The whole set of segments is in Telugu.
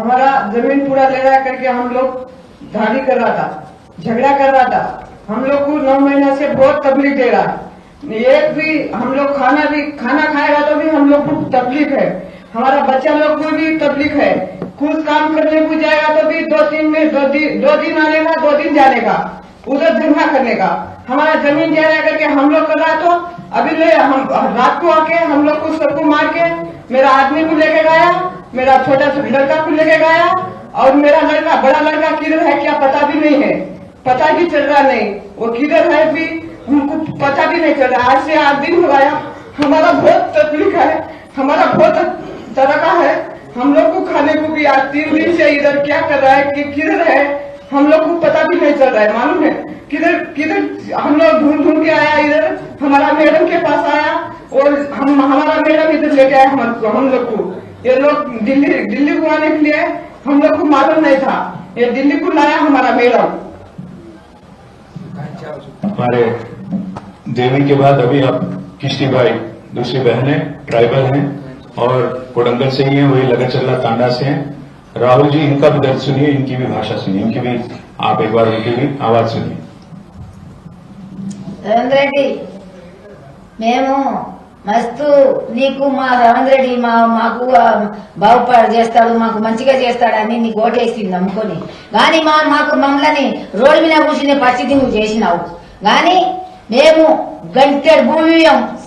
हमारा ज़मीन पूरा ले रहा करके हम लोग धाड़ी कर रहा था, झगड़ा कर रहा था। हम लोग को नौ महीना से बहुत तकलीफ़ दे रहा है। एक भी हम लोग खाना भी, खाना खाएगा तो भी हम लोग को तकलीफ़ है। हमारा बच्चा लोग को भी तकलीफ़ है। कुछ काम करने को जाएगा तो भी दो दिन में, दो दिन दो दिन आने का, दो दिन जाने का, उधर धंधा करने का। हमारा ज़मीन जा रहा करके हम लोग कर रहा तो अभी ले, हम रात को आके हम लोग को सबको मार के मेरा आदमी को लेके गया। मेरा छोटा लड़का को लेके गया और मेरा लड़का, बड़ा लड़का किधर है क्या पता भी नहीं है। पता भी चल रहा नहीं। वो किधर है भी हमको पता भी नहीं चल रहा। आज से आठ दिन हो गया। हमारा बहुत तकलीफ़ है। हमारा बहुत तरह है। हम लोग को खाने को भी आज तीन दिन से इधर क्या कर रहा है कि किधर है, हम लोग को पता भी नहीं चल रहा है। मालूम है? किधर किधर हम लोग ढूंढ ढूंढ के आया इधर। हमारा मैडम के पास आया और हम, हमारा मैडम इधर लेके आया हम हम लोग को। ये लोग दिल्ली दिल्ली को आने के लिए हम लोग को मालूम नहीं था। ये दिल्ली को लाया हमारा मेला हमारे देवी के बाद अभी आप किश्ती भाई दूसरी बहन है ट्राइबल हैं और कोडंगल से ही है वही लगन चल तांडा से हैं। राहुल जी इनका भी दर्द सुनिए इनकी भी भाषा सुनिए इनकी भी आप एक बार उनकी भी आवाज़ सुनिए। रेड्डी మేము మస్తు నీకు మా రేవంత్ రెడ్డి మా మాకు ఆ, బాగుపడ చేస్తాడు మాకు మంచిగా చేస్తాడని నీకు ఓటేసింది నమ్ముకొని. కానీ మా మాకు మమ్మల్ని రోడ్డు మీద కూర్చునే పరిస్థితి నువ్వు చేసినావు. కానీ మేము గంటెడు భూమి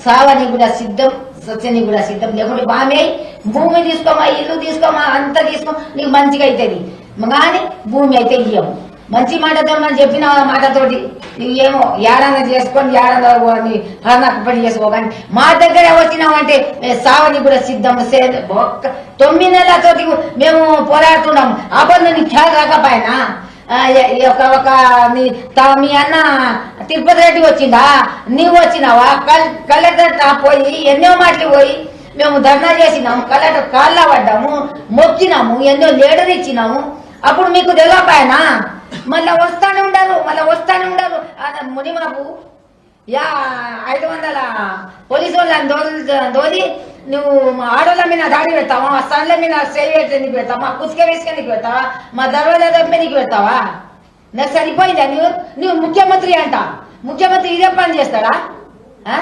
సావని కూడా సిద్ధం సత్యని కూడా సిద్ధం లేకుంటే బామే భూమి తీసుకోమా ఇల్లు తీసుకోమా అంత తీసుకో నీకు మంచిగా అవుతుంది కానీ భూమి అయితే ఇయ్యము మంచి మాట తెమ్మని చెప్పిన మాటతోటి నువ్వు ఏమో ఏడన్నా చేసుకొని ఏడన్నా హరణకు పని చేసుకో. కానీ మా దగ్గర వచ్చినామంటే మేము సావని కూడా సిద్ధం ఒక్క తొమ్మిది నెలలతోటి మేము పోరాడుతున్నాం. ఆ పని రాకపోయినా ఒక ఒక మీ మీ అన్న తిరుపతి రెడ్డి వచ్చిందా నీవు వచ్చినావా? కల్ కలెక్టర్ పోయి ఎన్నో మాటలు పోయి మేము ధర్నా చేసినాము కలెక్టర్ కాళ్ళ పడ్డాము మొక్కినాము ఎన్నో లీడర్ ఇచ్చినాము అప్పుడు మీకు తెలియపాయనా మళ్ళా వస్తానే ఉండరు మళ్ళా వస్తానే ఉండరు. మునిమాపు యా ఐదు వందల పోలీసు వాళ్ళని దోది దోది నువ్వు మా ఆడోళ్ళ మీద దాడి పెడతావా? మా సన్ల మీద సేవ్ నీకు పెడతావా? మా కుసుక వేసుకొని పెడతావా? మా దర్వాజా దప్పి నీకు పెడతావా? నాకు సరిపోయిందా నువ్వు నువ్వు ముఖ్యమంత్రి అంట. ముఖ్యమంత్రి ఇదే పని చేస్తాడా? ఆ?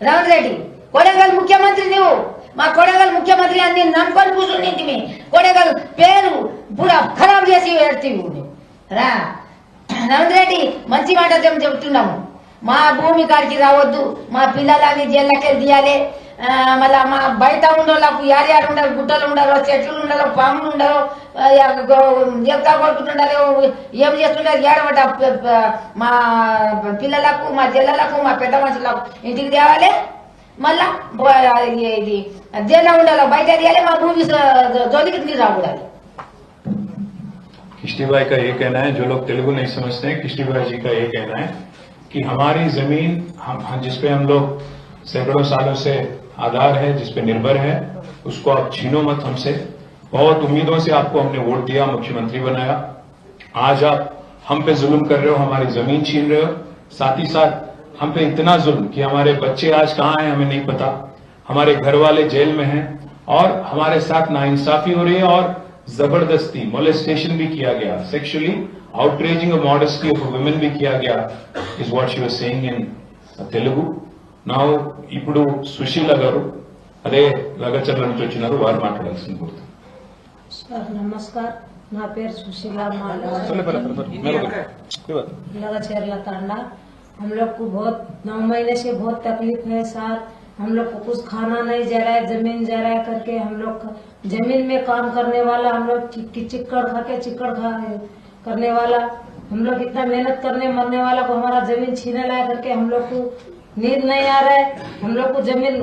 రావణ్ రెడ్డి కొడంగల్ ముఖ్యమంత్రి నువ్వు మా కొడంగల్ ముఖ్యమంత్రి అని నమ్మకొని నమ్ముకొని కూర్చుంటిమి కొడంగల్ పేరు పూరా ఖరాబ్ చేసి పెడతీవి. రా. రవీంద్ర రెడ్డి మంచి మాట చెప్తున్నాము మా భూమి కాడికి రావద్దు. మా పిల్లలని జైళ్ళకి తీయాలి. మళ్ళా మా బయట ఉండోళ్ళకు యారు ఉండరు గుట్టలు ఉండరు చెట్లు ఉండరు పాములు ఉండరు ఆ, యా- ఏం చేస్తుంటారు ఏడబట్ట మా పిల్లలకు మా జల్లలకు మా పెద్ద మనుషులకు ఇంటికి తేవాలి? మళ్ళా ఇది- ఇది జైల్లో ఉండాలి? బయట తీయాలి? మా భూమి జోలికి రాకూడదు. किश्ती भाई का ये कहना है, जो लोग तेलुगु नहीं समझते हैं, किश्ती भाई जी का ये कहना है कि हमारी ज़मीन हम जिसपे हम लोग सैकड़ों सालों से आधार है जिसपे निर्भर है, उसको आप छीनो मत हमसे। बहुत उम्मीदों से आपको हमने वोट दिया, मुख्यमंत्री बनाया। आज आप हम पे जुल्म कर रहे हो, हमारी ज़मीन छीन रहे हो। साथ ही साथ हम पे इतना जुल्म कि हमारे बच्चे आज कहाँ हैं, हमें नहीं पता। हमारे घर वाले जेल में हैं और हमारे साथ नाइंसाफी हो रही है और ज़बरदस्ती मोलेस्टेशन भी किया गया। Sexually outraging modesty of women भी किया गया is what you saying in Telugu ना इपड़ सुशील गार अदे लगचर నుంచి వచ్చినారు వారు మాట్లాడాల్సింది కోరుతాను సార్ నమస్కార్ నా పేరు तांडा। हम लोग को बहुत नौ महीने से बहुत तकलीफ़ है सर हम लोग को कुछ खाना नहीं जा रहा है ज़मीन जा रहा है करके हम लोग ज़मीन में काम करने वाला हम लोग चिक्कड़ खा के चिक्कड़ खा करने वाला, हम लोग इतना मेहनत करने मरने वाला को हमारा ज़मीन छीने लाया करके हम लोग को नींद नहीं आ रहा है। हम लोग को ज़मीन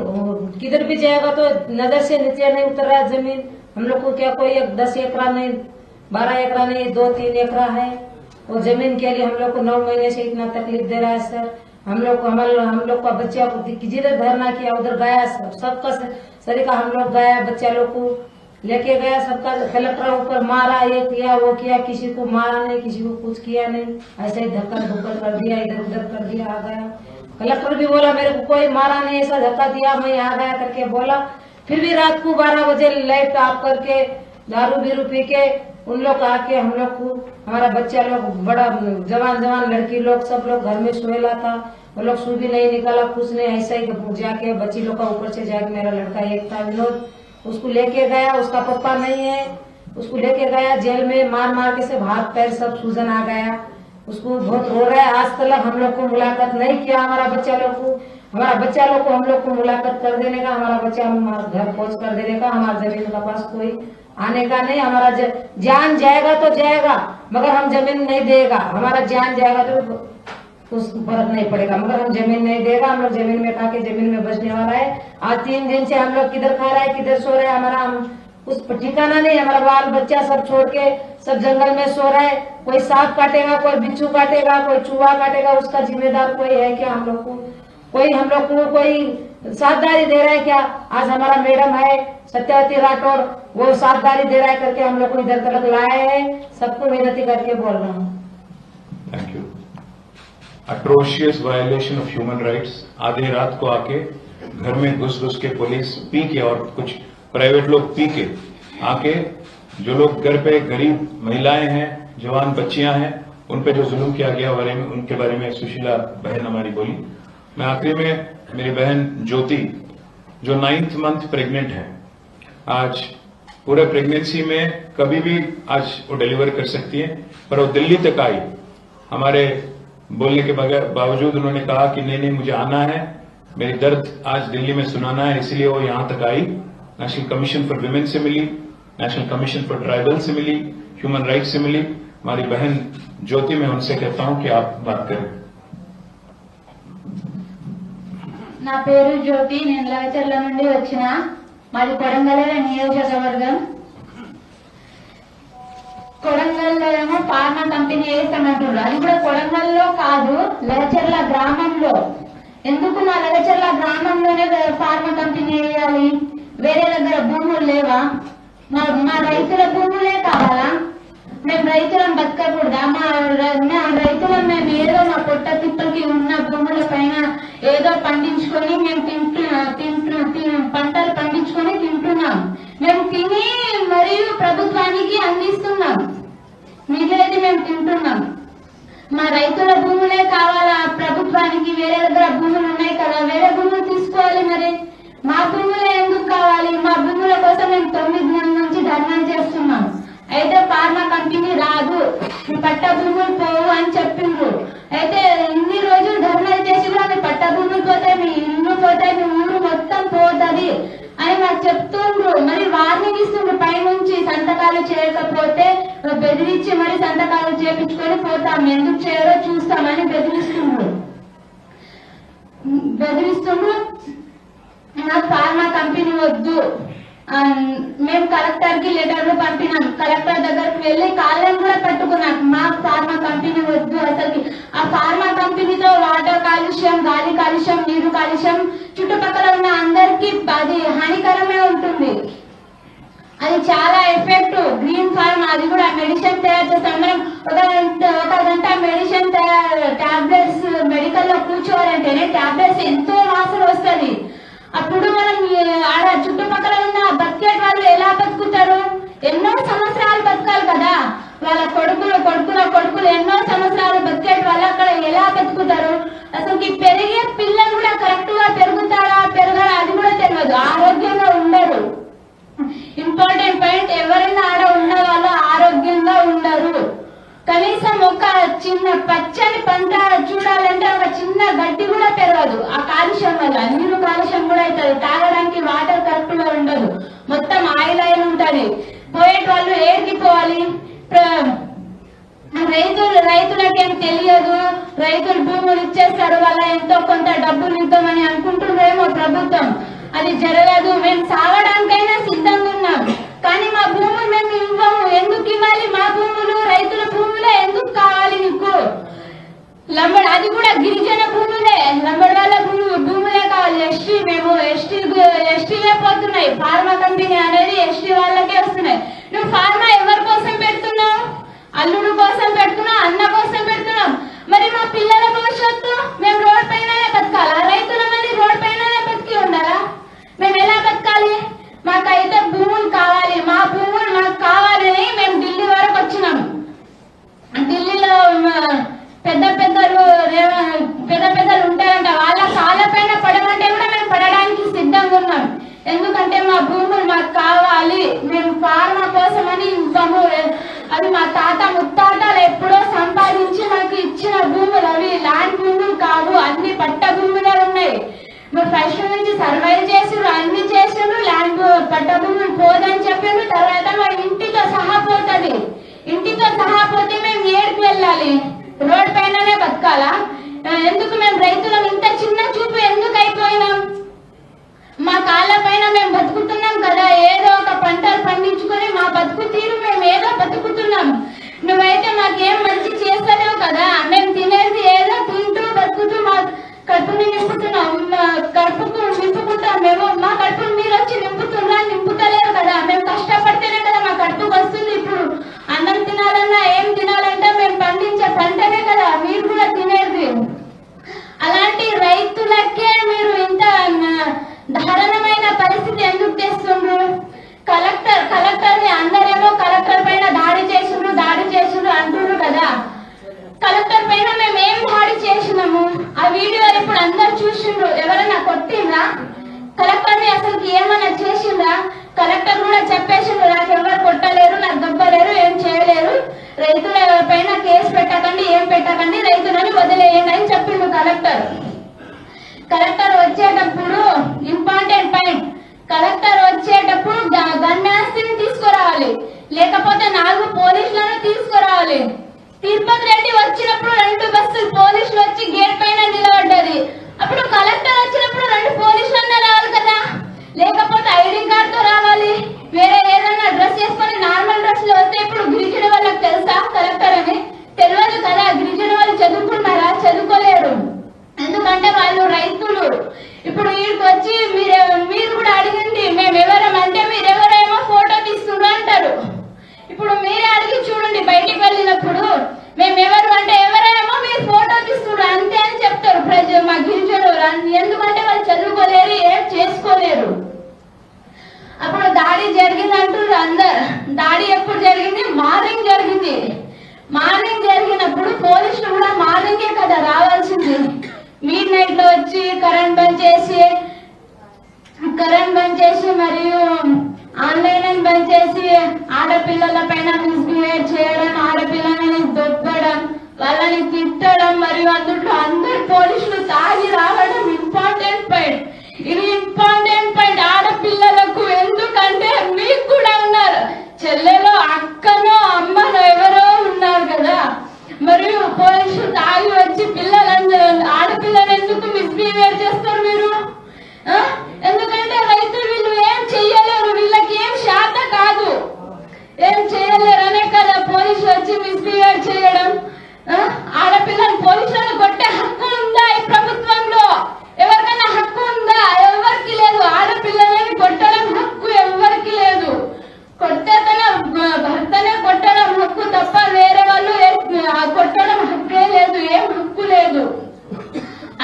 किधर भी जाएगा तो नज़र से नीचे नहीं उतर रहा है ज़मीन। हम लोग को क्या कोई एक दस एकड़ा नहीं, बारह एकड़ा नहीं, दो तीन एकड़ा है। वो ज़मीन के लिए हम लोग को नौ महीने से इतना तकलीफ़ दे रहा है सर। हम लोग को, हमारे, हम लोग का बच्चा को जिधर धरना किया, उधर गया सर। सबका सरीका हम लोग गया, बच्चा लोग को लेके गया, सबका कलेक्टर ऊपर मारा, ये किया, वो किया, किसी को मारा नहीं, किसी को कुछ किया नहीं। ऐसे ही धक्का धुक्कर कर दिया, इधर उधर कर दिया, आ गया। कलेक्टर भी बोला, मेरे को कोई मारा नहीं, ऐसा धक्का दिया, मैं आ गया करके बोला। फिर भी रात को बारह बजे लाइट ऑफ़ करके, दारू बीरू पी के, उन लोग आके हम लोग को, हमारा बच्चा लोग, बड़ा जवान जवान लड़की लोग, सब लोग घर में सोएला था। वो लोग भी नहीं निकाला कुछ नहीं ऐसा ही जाके बच्ची लोग का ऊपर से जाके मेरा लड़का एक था विनोद उसको लेके गया उसका पप्पा नहीं है उसको लेके गया जेल में मार मार के से हाथ पैर सब सूजन आ गया उसको बहुत रो रहा है आज तक हम लोग को मुलाकात नहीं किया हमारा बच्चा लोग को हमारा बच्चा लोग को हम लोग को मुलाकात कर देने का हमारा बच्चा हमारा घर पहुँच कर देने का हमारा ज़मीन का पास कोई आने का नहीं हमारा ज, जान जाएगा तो जाएगा मगर हम ज़मीन नहीं देगा हमारा जान जाएगा तो कुछ फ़र्क नहीं पड़ेगा। मगर हम ज़मीन नहीं देगा हम लोग ज़मीन में खा के ज़मीन में बचने वाला है। आज तीन दिन से हम लोग किधर खा रहा है, किधर सो रहे है, हमारा हम उस ठिकाना नहीं हमारा बाल बच्चा सब छोड़ के सब जंगल में सो रहा है। कोई सांप काटेगा, कोई बिच्छू काटेगा, कोई चूहा काटेगा, उसका जिम्मेदार कोई है क्या हम लोग को? कोई हम लोग को कोई सावधानी दे रहा है क्या? आज हमारा मैडम है, सत्यावती राठौर, वो सावधानी दे रहा है करके हम लोग को इधर तक लाए हैं। सबको मेहनती करके बोल रहा हूँ। Atrocious violation of human rights आधी रात को आके घर में घुस घुस के पुलिस पी के और कुछ प्राइवेट लोग पी के आके जो लोग घर पे गरीब महिलाएँ हैं, जवान बच्चियाँ हैं, उन पे जो जुल्म किया गया बारे में, उनके बारे में सुशीला बहन हमारी बोली। मैं आखिरी में मेरी बहन ज्योति, जो नाइन्थ मंथ प्रेग्नेंट है। आज पूरे प्रेगनेंसी में कभी भी आज वो डिलीवर कर सकती है, पर वो दिल्ली तक आई। हमारे बोलने के बगैर बावजूद उन्होंने कहा कि नहीं नहीं मुझे आना है मेरी दर्द आज दिल्ली में सुनाना है इसलिए वो यहां तक आई नेशनल कमीशन फॉर विमेन से मिली नेशनल कमीशन फॉर ट्राइबल से मिली ह्यूमन राइट्स से मिली हमारी बहन ज्योति मैं उनसे कहता हूं कि आप बात करें నా పేరు జ్యోతి నేను లగచర్ల నుండి వచ్చిన మాది కొడంగల్ నియోజకవర్గం కొడంగల్లో ఏమో ఫార్మా కంపెనీ వేస్తామంటున్నారు అది కూడా కొడంగల్లో కాదు లగచర్ల గ్రామంలో. ఎందుకు నా లగచర్ల గ్రామంలోనే ఫార్మా కంపెనీ వేయాలి వేరే దగ్గర భూములు లేవా? మా మా రైతుల భూములే కావాలా? మేము రైతులం బతకకూడదా? మా మా రైతులం మేము ఏదో మా పొట్ట తిప్పలకి ఉన్న భూముల పైన ఏదో పండించుకొని మేము తింటు తింటు పంటలు పండించుకొని తింటున్నాం. మేము తిని మరియు ప్రభుత్వానికి అందిస్తున్నాం. మిగిలేది మేము తింటున్నాం. మా రైతుల భూములే కావాలా? ప్రభుత్వానికి వేరే దగ్గర భూములు ఉన్నాయి కదా వేరే భూములు తీసుకోవాలి మరి. మా భూములే ఎందుకు కావాలి? మా భూముల కోసం మేము తొమ్మిది నెలల నుంచి ధర్నా చేస్తున్నాం. అయితే ఫార్మా కంపెనీ రాదు. పట్ట భూములు పోవు అని చెప్పిండ్రు. అయితే ఇన్ని రోజులు ధర్నాలు చేసి కూడా మీ పట్ట భూములు పోతాయి మీ ఇల్లు పోతాయి మీ ఊరు మొత్తం పోతది. అని వారు చెప్తుండ్రు. మరి వార్నింగ్ ఇస్తుండ్రు పైనుంచి సంతకాలు చేయకపోతే బెదిరించి మరి సంతకాలు చేపించుకొని పోతాం. ఎందుకు చేయరో చూస్తామని బెదిరిస్తుండ్రు. బెదిరిస్తుండ్రు. నాకు ఫార్మా కంపెనీ వద్దు. ఆ, మేము కలెక్టర్కి లెటర్లు పంపినాం. కలెక్టర్ దగ్గరకు వెళ్ళి కాళ్ళని కూడా పట్టుకున్నాం. మాకు ఫార్మా కంపెనీ వద్దు అసలు ఆ ఫార్మా కంపెనీతో వాటర్ కాలుష్యం గాలి కాలుష్యం నీరు కాలుష్యం చుట్టుపక్కల ఉన్న అందరికీ అది హానికరమే ఉంటుంది. అది చాలా ఎఫెక్ట్. గ్రీన్ ఫార్మ్ అది కూడా మెడిసిన్ తయారు చేస్తాం మనం ఒక గంట ఒక గంట మెడిసిన్ తయారు టాబ్లెట్స్ మెడికల్లో కూర్చోవాలంటేనే టాబ్లెట్స్ ఎంతో వాసన వస్తుంది. అప్పుడు మనం ఆడ చుట్టుపక్కల ఉన్న బతికేట వాళ్ళు ఎలా బతుకుతారు? ఎన్నో సంవత్సరాలు బతకాలి కదా. వాళ్ళ కొడుకులు కొడుకుల కొడుకులు ఎన్నో సంవత్సరాలు బతికే వాళ్ళు అక్కడ ఎలా బతుకుతారు? అసలు పెరిగే పిల్లలు కూడా కరెక్ట్గా పెరుగుతారా పెరగరా అది కూడా తెలియదు. ఆరోగ్యంగా ఉండరు. ఇంపార్టెంట్ పాయింట్ ఎవరైనా ఆడ ఉన్న వాళ్ళు ఆరోగ్యంగా ఉండరు. కనీసం ఒక చిన్న పచ్చని పంట చూడాలంటే ఒక చిన్న గడ్డి కూడా పెరగదు. ఆ కాలుష్యం వల్ల నీరు కాలుష్యం కూడా అవుతుంది. తాగడానికి వాటర్ కరెక్ట్గా ఉండదు. మొత్తం ఆయిల్ ఆయిల్ ఉంటది. పోయేటి వాళ్ళు ఏడికి పోవాలి? రైతులు రైతులకేం తెలియదు. రైతులు భూములు ఇచ్చేస్తాడు వాళ్ళ ఎంతో కొంత డబ్బులు ఇద్దామని అనుకుంటున్నారేమో ప్రభుత్వం. అది జరగదు. మేము సాగడానికైనా సిద్ధంగా ఉన్నాం. కానీ మా భూములు మేము ఇవ్వము. ఎందుకు ఇవ్వాలి? మా భూములు రైతుల భూములే. ఎందుకు కావాలి నీకు? లంబడ్ అది కూడా గిరిజన భూములే. లంబడ్ వాళ్ళ భూములు భూములే కావాలి. ఎస్టీ మేము ఎస్టీ ఎస్టీలే పోతున్నాయి. ఫార్మా కంపెనీ అనేది ఎస్టీ వాళ్ళకే వస్తున్నాయి నువ్వు ఫార్మా ఎవరి కోసం పెడుతున్నావు అల్లుడు కోసం పెడుతున్నావు అన్న కోసం పెడుతున్నాం మరి మా పిల్లల భవిష్యత్తు మేము రోడ్ పైననే బతకాలా రైతుల మంది రోడ్ పైననే బతికి ఉండాలా మేము ఎలా బతకాలి మాకైతే భూములు కావాలి మా భూములు మాకు అవి మా తాత ముత్తాతలు ఎప్పుడో సంపాదించి నాకు ఇచ్చిన భూములు అవి ల్యాండ్ భూములు కావు అన్ని పట్ట భూములు ఉన్నాయి. మరి ఫస్ట్ నుంచి సర్వైవ్ చేసారు అన్ని చేసారు ల్యాండ్ పట్ట భూములు పోదని చెప్పారు తర్వాత మా ఇంటితో సహా పోతుంది. ఇంటితో సహా పోతే మేము ఏడుకు వెళ్ళాలి? రోడ్ పైననే బతకాలా? ఎందుకు మేము రైతులం ఇంత చిన్న చూపు ఎందుకు అయిపోయినాం? మా కాళ్ళ పైన మేము బతుకుతున్నాం కదా ఏదో ఒక పంటలు పండించుకొని మా బతుకు తీరు మేము ఏదో బతుకుతున్నాం. నువ్వైతే మాకేం మంచి చేస్తలేవు కదా మేము తినేది ఏదో తింటూ బతుకుతూ మా కడుపుని నింపుతున్నాం మా కడుపుకు నింపుకుంటాం మేము మా కడుపుని మీరు వచ్చి నింపుతున్నా నింపుతలేరు కదా మేము కష్టపడితేనే కదా మా కడుపుకు వస్తుంది ఇప్పుడు అన్నం తినాలన్నా ఏం తినాలంటే మేము పండించే పంటనే కదా మీరు కూడా తినేది అలాంటి రైతులకే మీరు ఇంత న- దారుణమైన పరిస్థితి ఎందుకు తెస్తుండ్రు కలెక్టర్ కలెక్టర్ని అందరేమో కలెక్టర్ పైన దాడి చేసిండ్రు దాడి చేసిండ్రు అంటుండ్రు కదా కలెక్టర్ పైన మేము ఏం దాడి చేసినాము ఆ వీడియో ఇప్పుడు అందరు చూసిండ్రు. ఎవరైనా కొట్టిండ్రా? కలెక్టర్ని అసలు ఏమైనా చేసిండ్రా? కలెక్టర్ కూడా చెప్పేసిండ్రు నాకు ఎవరు కొట్టలేరు నాకు దొబ్బలేరు ఏం చేయలేరు. రైతుల పైన కేసు పెట్టకండి ఏం పెట్టకండి రైతులని వదిలేయండి అని చెప్పిండు కలెక్టర్. కలెక్టర్ వచ్చేటప్పుడు ఇంపార్టెంట్ పాయింట్. కలెక్టర్ వచ్చేటప్పుడు గ- తీసుకురావాలి. లేకపోతే నాలుగు పోలీసులను తీసుకురావాలి. తిరుపతి రెడ్డి వచ్చినప్పుడు రెండు బస్సులు పోలీసులు వచ్చి గేట్ పైన నిలబడ్డది. అప్పుడు కలెక్టర్ వచ్చినప్పుడు రెండు పోలీసులన్నా రావాలి కదా లేకపోతే ఐడి కార్డ్తో రావాలి వేరే ఏదైనా డ్రెస్ వేసుకొని నార్మల్ డ్రెస్లో వస్తే ఇప్పుడు గిరిజన వాళ్ళకి తెలుసా కలెక్టర్ అని తెలియదు కదా గిరిజన వాళ్ళు చదువుకున్నారా చదువుకోలేరు ఎందుకంటే వాళ్ళు రైతులు ఇప్పుడు వీడికి వచ్చి మీరు మీరు కూడా అడిగింది మేము ఎవరం అంటే మీరు ఎవరేమో ఫోటో తీస్తుండ్రు అంటారు ఇప్పుడు మీరే అడిగి చూడండి బయటికి వెళ్ళినప్పుడు మేము ఎవరు అంటే ఎవరేమో మీరు ఫోటో తీస్తుండ్రు అంతే అని చెప్తారు ప్రజలు మా గిరిజనులు అన్- ఎందుకంటే వాళ్ళు చదువుకోలేరు ఏం చేసుకోలేరు అప్పుడు దాడి జరిగింది అంటారు అందరు దాడి ఎప్పుడు జరిగింది మార్నింగ్ జరిగింది మార్నింగ్ జరిగినప్పుడు పోలీసులు కూడా మార్నింగే కదా రావాల్సింది. మిడ్ నైట్లో వచ్చి కరెంట్ బంద్ చేసి కరెంట్ బంద్ చేసి మరియు ఆన్లైన్ బంద్ చేసి ఆడపిల్లల పైన మిస్బిహేవ్ చేయడం ఆడపిల్లలని దొబ్బడం వాళ్ళని తిట్టడం మరియు అందులో అందరు పోలీసులు తాగి రావడం ఇంపార్టెంట్ పాయింట్ ఇది ఇంపార్టెంట్ పాయింట్ ఆడపిల్లలకు ఎందుకంటే మీకు కూడా ఉన్నారు చెల్లెలో అక్కనో అమ్మనో ఎవరో ఉన్నారు కదా మరియు పోలీసులు తాగి వచ్చి పిల్లలందరూ ఆడపిల్లని ఎందుకు మిస్బిహేవ్ చేస్తారు మీరు ఆ? ఎందుకంటే రైతులు వీళ్ళు ఏం చెయ్యలేరు వీళ్ళకి ఏం శాత కాదు ఏం చేయలేరు అనే కదా పోలీసులు వచ్చి మిస్బిహేవ్ చేయడం ఆ? ఆడపిల్లని పోలీసులను కొట్టే హక్కు ఉందా ఈ ప్రభుత్వంలో ఎవరికైనా హక్కు ఉందా ఎవరికి లేదు ఆడపిల్లలని కొట్టడం హక్కు ఎవరికి లేదు కొట్టే తన భర్తనే కొట్టడం హక్కు తప్ప వేరే వాళ్ళు ఏ- ఆ కొట్టడం హక్కే లేదు ఏం హక్కు లేదు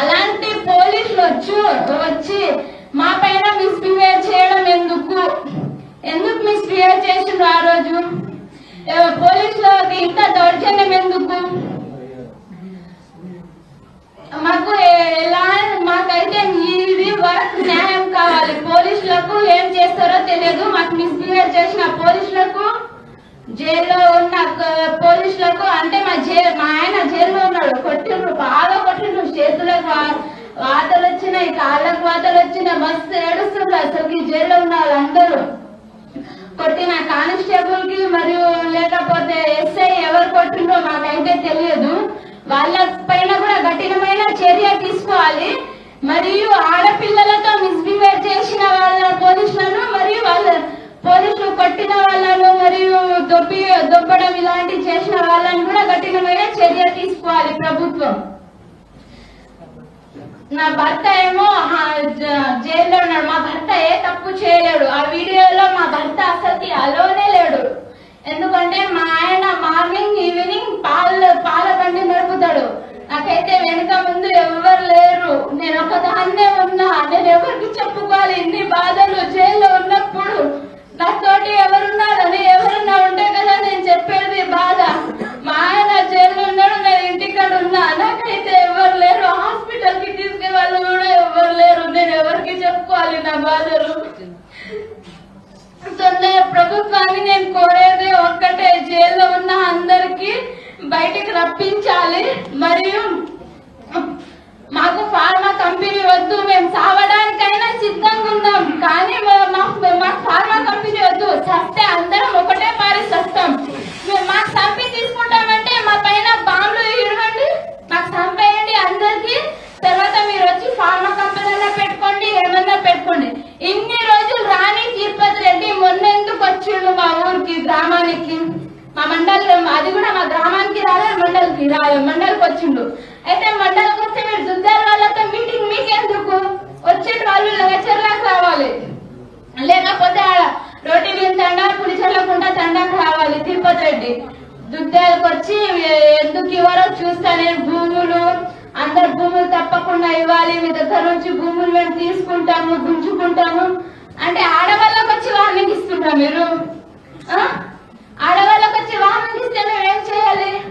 అలాంటి పోలీసులు వచ్చి వచ్చి మా పైన మిస్బిహేవ్ చేయడం ఎందుకు ఎందుకు మిస్బిహేవ్ చేసిండ్రు ఆ రోజు ఏ, పోలీసులకి ఇంత దౌర్జన్యం ఎందుకు మాకు ఏ- ఎలా మాకైతే ఇది వర్క్ న్యాయం కావాలి పోలీసులకు ఏం చేస్తారో తెలియదు మాకు మిస్బిహేవ్ చేసిన పోలీసులకు జైల్లో ఉన్న క- పోలీసులకు అంటే మా జై మా ఆయన జైల్లో ఉన్నాడు కొట్టిండ్రు బాగా కొట్టిండ్రు చేతులకు వా- వాతలు వచ్చినాయి కాళ్ళకు వాతలు వచ్చినాయి మస్తు ఏడుస్తుండ్రు అసలు జైల్లో ఉన్న వాళ్ళందరూ కొట్టిన కానిస్టేబుల్కి మరియు లేకపోతే ఎస్ఐ ఎవరు కొట్టిండ్రో మాకైతే తెలియదు. వాళ్ళ పైన కూడా కఠినమైన చర్య తీసుకోవాలి. మరియు ఆడపిల్లలతో మిస్బిహేవ్ చేసిన వాళ్ళ పోలీసులను మరియు వాళ్ళ పోలీసులు కొట్టిన వాళ్ళను మరియు దొబ్బి దొబ్బడం ఇలాంటి చేసిన వాళ్ళని కూడా కఠినమైన చర్య తీసుకోవాలి ప్రభుత్వం. నా భర్త ఏమో జైల్లో ఉన్నాడు. మా భర్త ఏ తప్పు చేయలేడు. ఆ వీడియోలో మా భర్త అసలు అలోనే లేడు. ఎందుకంటే మా ఆయన మార్నింగ్ ఈవినింగ్ పాల పాల బండి నడుపుతాడు. నాకైతే వెనుక ముందు ఎవరు లేరు. నేను ఒకదాన్నే ఉన్నా. నేను ఎవరికి చెప్పుకోవాలి? ఇన్ని బాధలు జైల్లో ఉన్నప్పుడు నాతోటి ఎవరున్నారని ఎవరున్నా ఉంటే కదా నేను చెప్పేది బాధ. మా నాకైతే ఎవరు లేరు. హాస్పిటల్కి తీసుకే వాళ్ళు కూడా ఎవరు లేరు. నేను ఎవరికి చెప్పుకోవాలి నా బాధలు? సో ప్రభుత్వాన్ని నేను కోరేది ఒక్కటే. జైల్లో ఉన్న అందరికి బయటికి రప్పించాలి. మరియు మాకు ఫార్మా కంపెనీ వద్దు. మేము సావడానికైనా సిద్ధంగా ఉన్నాం. కానీ మాకు మాకు ఫార్మా కంపెనీ వద్దు. చస్తే అందరం ఒకటే మారి చస్తాం. మాకు చంపి తీసుకుంటాం మా పైన బాంబులు ఇరవండి మాకు చంపేయండి అందరికి. తర్వాత మీరు వచ్చి ఫార్మా కంపెనీ పెట్టుకోండి ఏమన్నా పెట్టుకోండి. వార్నింగ్ మీరు? ఆ? ఆడవాళ్ళకి వచ్చి వాహనం ఇస్తే మేము ఏం చేయాలి?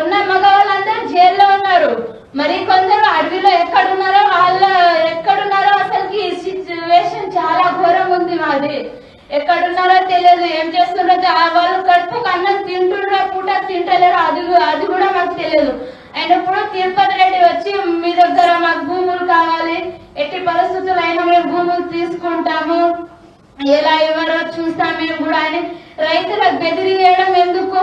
ఉన్న మగవాళ్ళందరూ జైల్లో ఉన్నారు. మరి కొందరు అడవిలో ఎక్కడున్నారో వాళ్ళ ఎక్కడున్నారో అసలుకి సిచ్యువేషన్ చాలా ఘోరంగా ఉంది మాది. ఎక్కడున్నారో తెలియదు. ఏం చేస్తున్నారో ఆ వాళ్ళు కడుపుకు అన్నం తింటున్నారో పూట తింటలేరు అది అది కూడా మాకు తెలియదు. అయినప్పుడు తిరుపతి రెడ్డి వచ్చి మీ దగ్గర మాకు భూములు కావాలి. ఎట్టి పరిస్థితులు అయినా మేము భూములు తీసుకుంటాము. ఎలా ఇవ్వరో చూస్తాం మేము కూడా అని రైతులకు బెదిరియడం ఎందుకు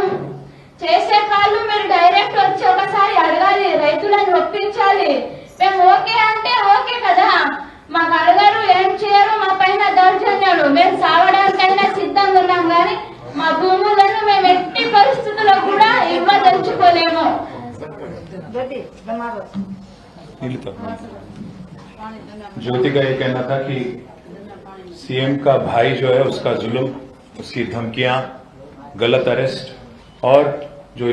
చేసే కాళ్ళు మీరు డైరెక్ట్ వచ్చి ఒకసారి అడగాలి రైతులను ఒప్పించాలి మేము ఓకే అంటే ఓకే కదా మాకు అడగారు ఏం చేయరు మా పైన దౌర్జన్యాలు మేము సావడానికైనా సిద్ధంగా ఉన్నాం కానీ మా భూములను మేము ఎట్టి పరిస్థితుల్లో కూడా ఇవ్వదలుచుకోలేము ज्योति का ये कहना था कि सीएम का भाई जो है उसका जुल्म उसकी धमकियाँ गलत अरेस्ट और जो